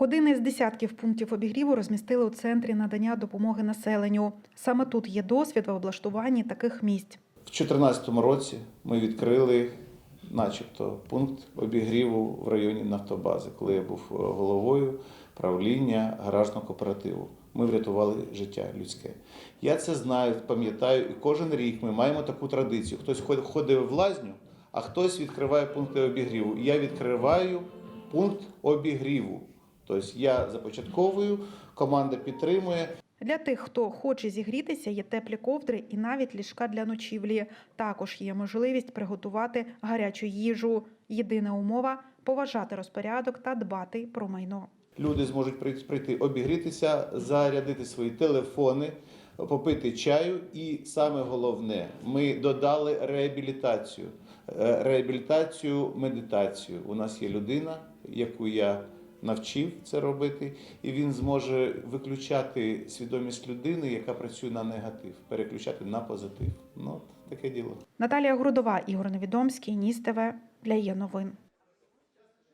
Один із десятків пунктів обігріву розмістили у центрі надання допомоги населенню. Саме тут є досвід в облаштуванні таких місць. В 2014 році ми відкрили, начебто, пункт обігріву в районі Нафтобази, коли я був е, головою правління гаражного кооперативу. Ми врятували життя людське. Я це знаю, пам'ятаю, і кожен рік ми маємо таку традицію. Хтось ход- ходить в лазню, а хтось відкриває пункти обігріву. Я відкриваю пункт обігріву. Тобто я започатковую, команда підтримує. Для тих, хто хоче зігрітися, є теплі ковдри і навіть ліжка для ночівлі. Також є можливість приготувати гарячу їжу. Єдина умова поважати розпорядок та дбати про майно. Люди зможуть прийти- обігрітися, зарядити свої телефони, попити чаю. І саме головне, ми додали реабілітацію. Е, Реабілітацію, медитацію. У нас є людина, яку я навчив це робити, і він зможе виключати свідомість людини, яка працює на негатив, переключати на позитив. Ну, таке діло. Наталія Грудова, Ігор Невідомський, Ніс ТВ для є новин.